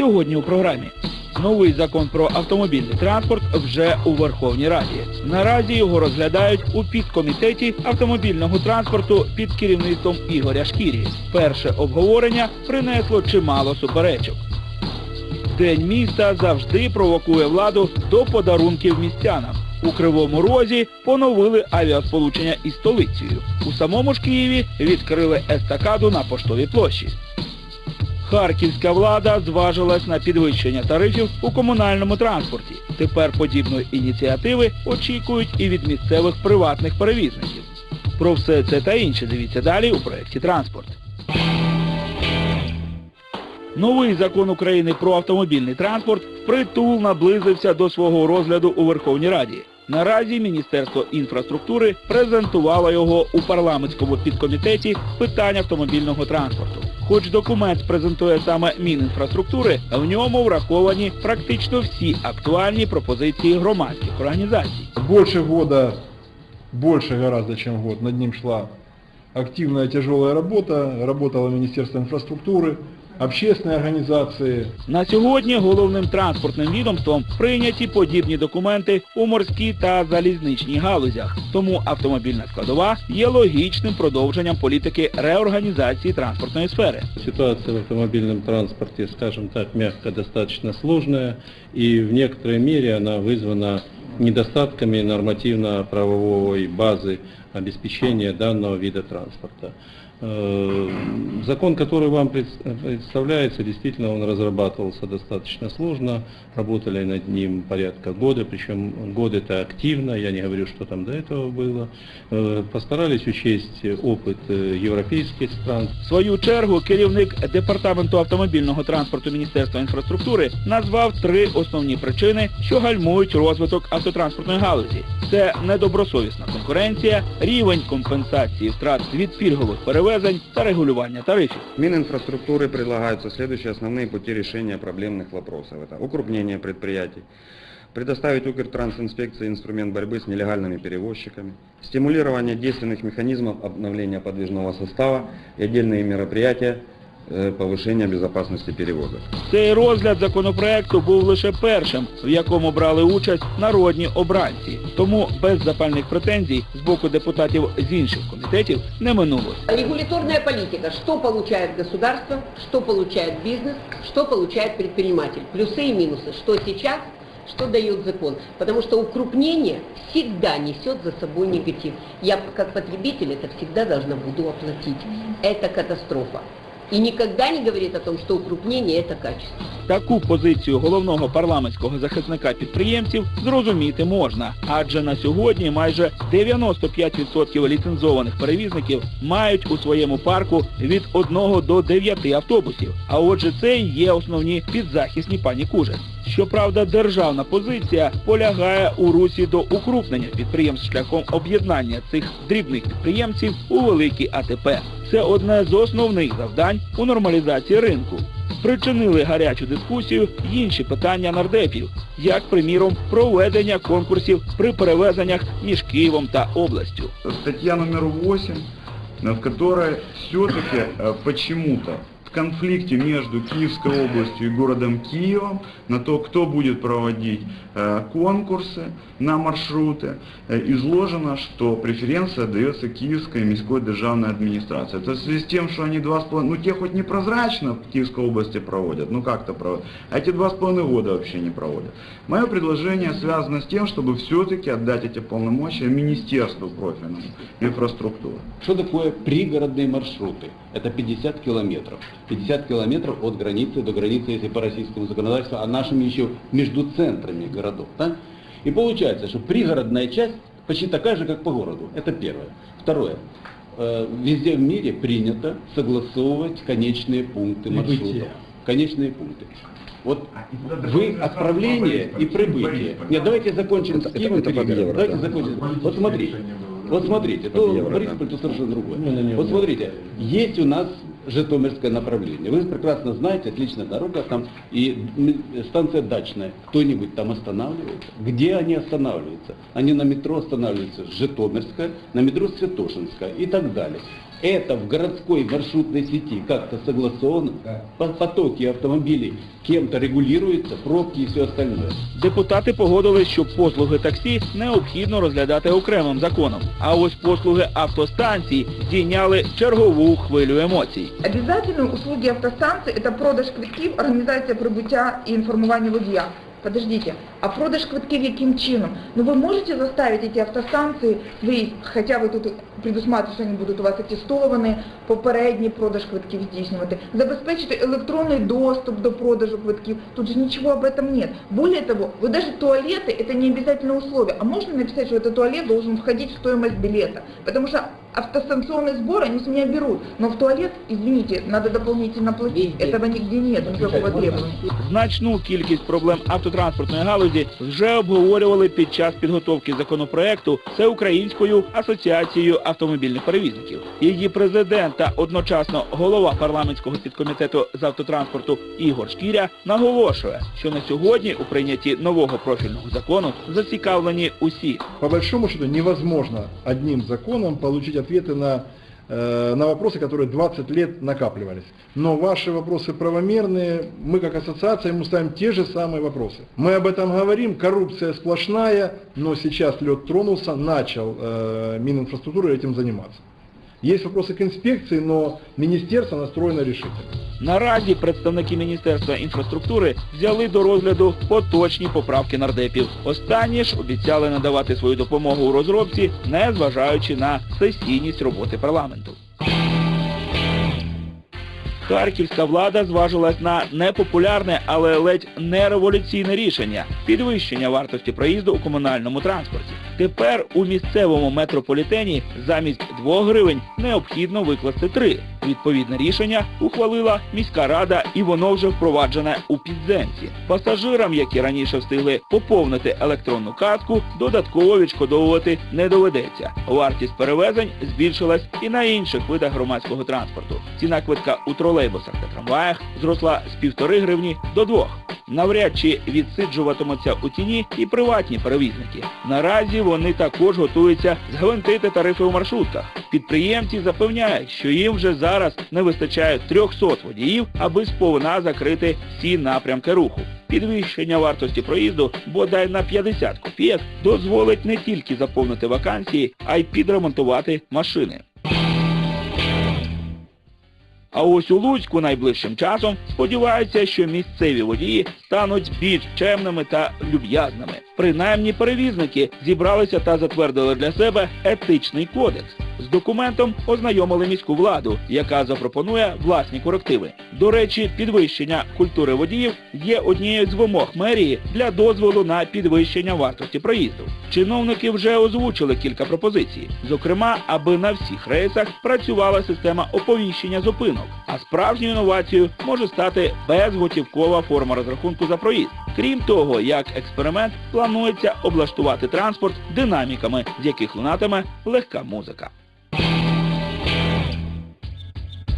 сьогодні у програмі. Новий закон про автомобільний транспорт вже у Верховній Раді. Наразі його розглядають у підкомітеті автомобільного транспорту під керівництвом Ігоря Шкірі. Перше обговорення принесло чимало суперечок. День міста завжди провокує владу до подарунків містянам. У Кривому Розі поновили авіасполучення із столицею. У самому ж Києві відкрили естакаду на поштовій площі. Харківська влада зважилась на підвищення тарифів у комунальному транспорті. Тепер подібної ініціативи очікують і від місцевих приватних перевізників. Про все це та інше дивіться далі у проєкті Транспорт. Новий закон України про автомобільний транспорт впритул наблизився до свого розгляду у Верховній Раді. Наразі Міністерство інфраструктури презентувало його у парламентському підкомітеті питань автомобільного транспорту. Хоч документ презентує саме Мінінфраструктури, в ньому враховані практично всі актуальні пропозиції громадських організацій. Больше года, больше гораздо, чем год, над ним шла активная тяжелая работа, работало Министерство инфраструктуры, общественные организации. На сьогодні головним транспортним відомством прийняті подібні документи у морській та залізничній галузях. Тому автомобільна складова є логічним продовженням політики реорганізації транспортної сфери. Ситуация в автомобильном транспорте, скажем так, мягко достаточно сложная, и в некоторой мере она вызвана недостатками нормативно-правовой базы обеспечения данного вида транспорта. Э, Закон, который вам пред- представляется, действительно он разрабатывался достаточно сложно, работали над ним порядка года, причем год это активно, я не говорю, что там до этого было. Э, Постарались учесть опыт э, европейских стран, В свою чергу керівник департаменту автомобільного транспорту Міністерства інфраструктури назвав три основні причини, що гальмують розвиток автотранспортної галузі. Це недобросовісна конкуренція, рівень компенсації втрат від пільгових перевезень та регулювання тарифів. Мининфраструктуры предлагаются следующие основные пути решения проблемных вопросов. Это укрупнение предприятий, предоставить Укртрансинспекции инструмент борьбы с нелегальными перевозчиками, стимулирование действенных механизмов обновления подвижного состава и отдельные мероприятия э, повышения безопасности перевозок. Цей розгляд законопроекту був лише першим, в якому брали участь народні обранці. Тому без запальних претензій з боку депутатів з інших комітетів не минулось. Регуляторная политика. Что получает государство, что получает бизнес, что получает предприниматель. Плюсы и минусы. Что сейчас, что дает закон. Потому что укрупнение всегда несет за собой негатив. Я как потребитель это всегда должна буду оплатить. Это катастрофа. И ніколи не говорить о том, що укрупнення – це качество. Таку позицію головного парламентського захисника підприємців зрозуміти можна, адже на сьогодні майже 95% ліцензованих перевізників мають у своєму парку від 1 до 9 автобусів. А отже, це і є основні підзахисні пані Кужель. Щоправда, державна позиція полягає у русі до укрупнення підприємств шляхом об'єднання цих дрібних підприємців у великі АТП. Це одне з основних завдань у нормалізації ринку. Спричинили гарячу дискусію інші питання нардепів, як, приміром, проведення конкурсів при перевезеннях між Києвом та областю. статья номер 8, э, в которой все-таки э, почему-то в конфликте между Киевской областью и городом Киевом на то, кто будет проводить э, конкурсы на маршруты, э, изложено, что преференция дается Киевской міськой державной администрации. То есть в связи с тем, что они два с половиной, ну те хоть непрозрачно в Киевской области проводят, ну как-то проводят, а эти два с половиной года вообще не проводят. Мое предложение связано с тем, чтобы все-таки отдать эти полномочия Министерству профильному инфраструктуры. Что такое пригородные маршруты? Это 50 километров. 50 километров от границы до границы, если по российскому законодательству, а нашими еще между центрами городов. Да? И получается, что пригородная часть почти такая же, как по городу. Это первое. Второе. Э, Везде в мире принято согласовывать конечные пункты маршрута. Конечные пункты. Вот вы отправление и прибытие. Нет, давайте закончим с Это- Киевом это переговоры. евро, Давайте да. закончим. Вот смотрите. Вот смотрите, то Борисполь, да. то совершенно другое. На него Вот не смотрите, есть у нас Житомирское направление. Вы прекрасно знаете, отличная дорога там и станция дачная. Кто-нибудь там останавливается? Где они останавливаются? Они на метро останавливаются Житомирская, на метро Святошинская и так далее Это в городской маршрутной сети как-то согласовано? По- Потоки автомобилей кем-то регулируются, пробки и все остальное. Депутати погодили, що послуги таксі необхідно розглядати окремим законом. А ось послуги автостанцій здійняли чергову хвилю емоцій. Обязательные услуги автостанции – это продаж квитків, організація прибуття і інформування водія. Подождите, а продаж квитків яким чином? Ну вы можете заставить эти автостанции, свои, хотя ви тут предусматриваете, що вони будуть у вас атестовані, попередній продаж квитків здійснювати, забезпечити електронний доступ до продажу квитків. Тут же ничего об этом нет. Более того, вы даже туалеты, это не обязательное условие. А можно написать, что этот туалет должен входить в стоимость билета? Потому что автостанционный сбор они с меня берут, но в туалет, извините, надо дополнительно платить. Этого нигде нет, никакого требования. Значну кількість проблем автотранспортної галузі вже обговорювали під час підготовки законопроекту Всеукраїнською асоціацією автомобільних перевізників. Її президент та одночасно голова парламентського підкомітету з автотранспорту Ігор Шкіря наголошує, що на сьогодні у прийнятті нового профільного закону зацікавлені усі. По большому счету невозможно одним законом получить ответы на, э, на вопросы, которые 20 лет накапливались. Но ваши вопросы правомерные, мы как ассоциация ему ставим те же самые вопросы. Мы об этом говорим, коррупция сплошная, но сейчас лед тронулся, начал э, Мининфраструктура этим заниматься. Есть вопросы к инспекции, но министерство настроено решительно. Наразі представники Міністерства інфраструктури взяли до розгляду поточні поправки нардепів. Останні ж обіцяли надавати свою допомогу у розробці, не зважаючи на сесійність роботи парламенту. Харківська влада зважилась на непопулярне, але ледь не революційне рішення підвищення вартості проїзду у комунальному транспорті. Тепер у місцевому метрополітені замість 2 гривень необхідно викласти 3. Відповідне рішення ухвалила міська рада і воно вже впроваджене у підземці. Пасажирам, які раніше встигли поповнити електронну картку, додатково відшкодовувати не доведеться. Вартість перевезень збільшилась і на інших видах громадського транспорту. Ціна квитка у тролейбусах та трамваях зросла з півтори гривні до двох. Навряд чи відсиджуватимуться у тіні і приватні перевізники. Наразі вони також готуються згвинтити тарифи у маршрутках. Підприємці запевняють, що їм вже зараз не вистачає 300 водіїв, аби сповна закрити всі напрямки руху. Підвищення вартості проїзду бодай на 50 копійок дозволить не тільки заповнити вакансії, а й підремонтувати машини. А ось у Луцьку найближчим часом сподіваються, що місцеві водії стануть більш чемними та люб'язними. Принаймні перевізники зібралися та затвердили для себе етичний кодекс. З документом ознайомили міську владу, яка запропонує власні корективи. До речі, підвищення культури водіїв є однією з вимог мерії для дозволу на підвищення вартості проїзду. Чиновники вже озвучили кілька пропозицій. Зокрема, аби на всіх рейсах працювала система оповіщення зупинок. А справжньою інновацією може стати безготівкова форма розрахунку за проїзд. Крім того, як експеримент планується облаштувати транспорт динаміками, з яких лунатиме легка музика.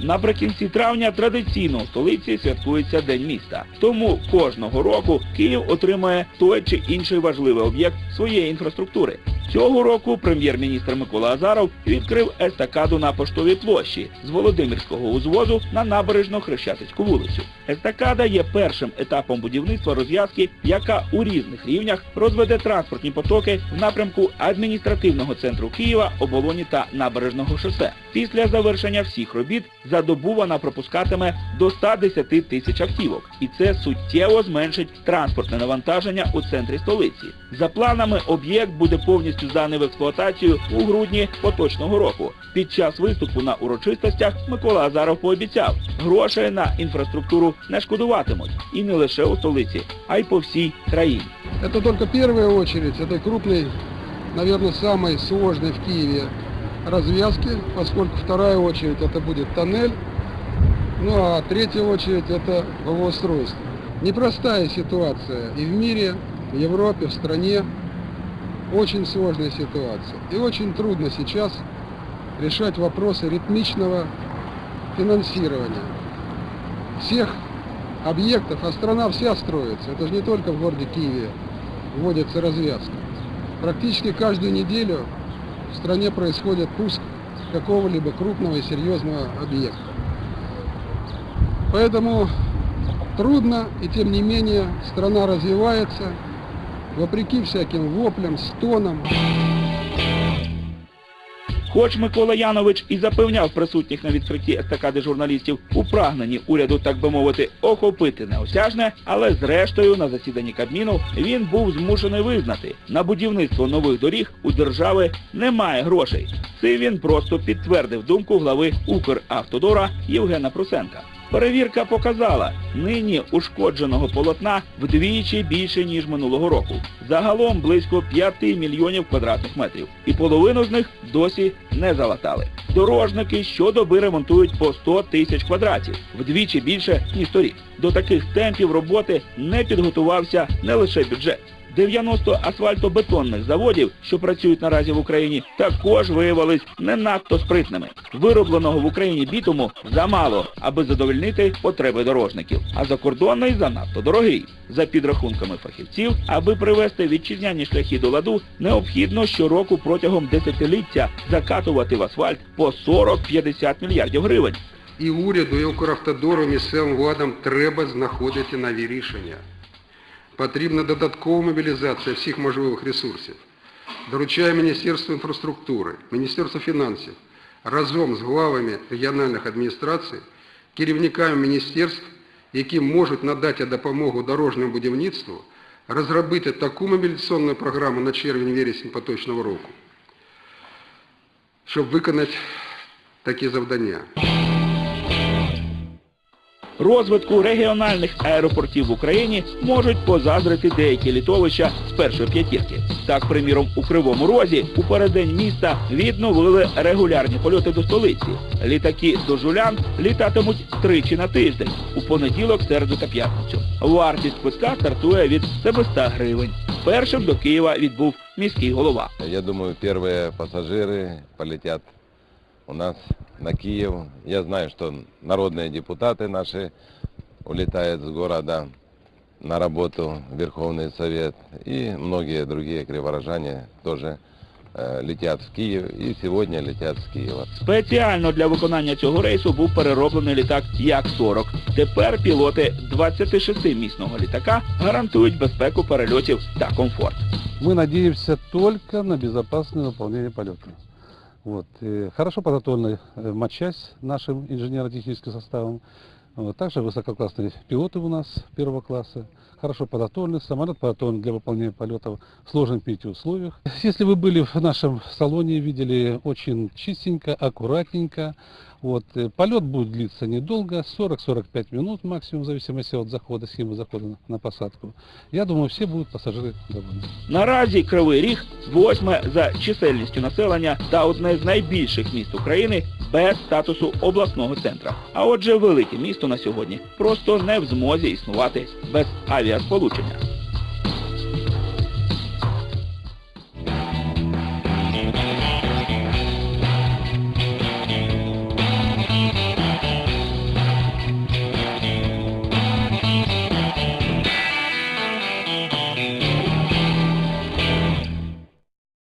Наприкінці травня традиційно у столиці святкується День міста. Тому кожного року Київ отримає той чи інший важливий об'єкт своєї інфраструктури. Цього року прем'єр-міністр Микола Азаров відкрив естакаду на поштовій площі з Володимирського узвозу на набережно Хрещатицьку вулицю. Естакада є першим етапом будівництва розв'язки, яка у різних рівнях розведе транспортні потоки в напрямку адміністративного центру Києва, оболоні та набережного шосе. Після завершення всіх робіт за добу вона пропускатиме до 110 тисяч автівок, і це суттєво зменшить транспортне навантаження у центрі столиці. За планами, об'єкт буде повністю зданий в експлуатацію у грудні поточного року. Під час виступу на урочистостях Микола Азаров пообіцяв, грошей на інфраструктуру не шкодуватимуть і не лише у столиці, а й по всій країні. Это только первая очередь этой крупной, наверное, самой сложной в Киеве развязки, поскольку вторая очередь это будет тоннель, ну а третья очередь это благоустройство. Непростая ситуация и в мире, в Европе, в стране. Очень сложная ситуация. И очень трудно сейчас решать вопросы ритмичного финансирования всех объектов, а страна вся строится. Это же не только в городе Киеве вводится развязка. Практически каждую неделю в стране происходит пуск какого-либо крупного и серьезного объекта. Поэтому трудно, и тем не менее страна развивается, вопреки всяким воплям, стонам. Хоч Микола Янович і запевняв присутніх на відкритті естакади журналістів у прагненні уряду, так би мовити, охопити неосяжне, але зрештою на засіданні Кабміну він був змушений визнати, на будівництво нових доріг у держави немає грошей. Цим він просто підтвердив думку глави Укравтодора Євгена Прусенка. Перевірка показала, нині ушкодженого полотна вдвічі більше, ніж минулого року. Загалом близько 5 мільйонів квадратних метрів. І половину з них досі не залатали. Дорожники щодоби ремонтують по 100 тисяч квадратів, вдвічі більше, ніж торік. До таких темпів роботи не підготувався не лише бюджет. 90 асфальтобетонних заводів, що працюють наразі в Україні, також виявились не надто спритними. Виробленого в Україні бітуму замало, аби задовольнити потреби дорожників. А закордонний занадто дорогий. За підрахунками фахівців, аби привести вітчизняні шляхи до ладу, необхідно щороку протягом десятиліття закатувати в асфальт по 40-50 мільярдів гривень. І уряду, і Укравтодору, місцевим владам треба знаходити нові рішення. Потрібна додаткова мобілізація всіх можливих ресурсів. Доручаю Міністерству інфраструктури, Міністерству фінансів разом з главами регіональних адміністрацій, керівниками міністерств, які можуть надати допомогу дорожньому будівництву, розробити таку мобілізаційну програму на червень-вересень поточного року, щоб виконати такі завдання. Розвитку регіональних аеропортів в Україні можуть позаздрити деякі літовища з першої п'ятірки. Так, приміром, у Кривому Розі у переддень міста відновили регулярні польоти до столиці. Літаки до Жулян літатимуть тричі на тиждень у понеділок, середу та п'ятницю. Вартість квитка стартує від 700 гривень. Першим до Києва відбув міський голова. Я думаю, первые пассажиры полетят у нас на Киев. Я знаю, что народные депутаты наши улетают с города на работу в Верховный Совет. И многие другие криворожане тоже э, летят в Киев и сегодня летят с Киева. Спеціально для виконання цього рейсу був перероблений літак Як-40. Тепер пілоти 26-місного літака гарантують безпеку перельотів та комфорт. Мы надеемся только на безопасное выполнение полета. Вот. э, Хорошо подготовлены э, матчасть нашим инженерно-техническим составом. Вот. Также высококлассные пилоты у нас первого класса. Хорошо подготовлены. Самолет подготовлен для выполнения полетов в сложных метеоусловиях. Если вы были в нашем салоне, видели очень чистенько, аккуратненько. Вот. э, Полет будет длиться недолго, 40-45 минут максимум, в зависимости от захода, схемы захода на- на посадку. Я думаю, все будут пассажиры довольны. Наразі Кривий Ріг восьме за чисельністю населення та одне з найбільших міст України без статусу обласного центра. А отже, велике місто на сьогодні просто не в змозі існувати без авіасполучення.